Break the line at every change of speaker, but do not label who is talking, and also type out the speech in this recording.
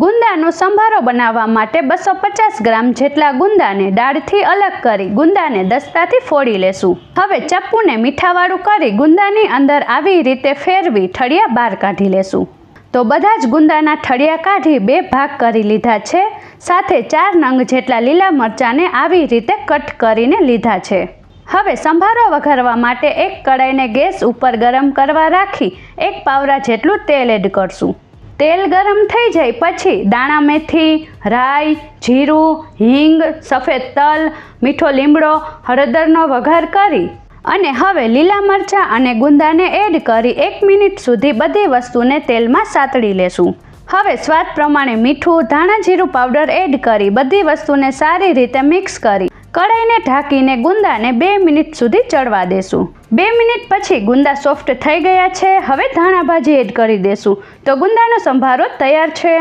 ગુંદાનો સંભારો બનાવવા માટે બસો પચાસ ગ્રામ જેટલા ગુંદાને દાળથી અલગ કરી ગુંદાને દસ્તાથી ફોડી લેશું. હવે ચપ્પુને મીઠાવાળું કરી ગુંદાની અંદર આવી રીતે ફેરવી ઠળિયા બહાર કાઢી લેશું. તો બધા જ ગુંદાના ઠળિયા કાઢી બે ભાગ કરી લીધા છે, સાથે ચાર નંગ જેટલા લીલા મરચાંને આવી રીતે કટ કરીને લીધા છે. હવે સંભારો વઘારવા માટે એક કડાઈને ગેસ ઉપર ગરમ કરવા રાખી એક પાવરા જેટલું તેલ એડ કરશું. તેલ ગરમ થઈ જાય પછી દાણા મેથી, રાઈ, જીરું, હિંગ, સફેદ તલ, મીઠો લીમડો, હળદરનો વઘાર કરી અને હવે લીલા મરચાં અને ગુંદાને એડ કરી એક મિનિટ સુધી બધી વસ્તુને તેલમાં સાતળી લેશું. હવે સ્વાદ પ્રમાણે મીઠું, ધાણા જીરું પાવડર એડ કરી બધી વસ્તુને સારી રીતે મિક્સ કરી કઢાઈને ઢાંકીને ગુંદાને બે મિનિટ સુધી ચડવા દેશું. બે મિનિટ પછી ગુંદા સોફ્ટ થઈ ગયા છે. હવે ધાણા ભાજી એડ કરી દેશું. તો ગુંદાનો સંભારો તૈયાર છે.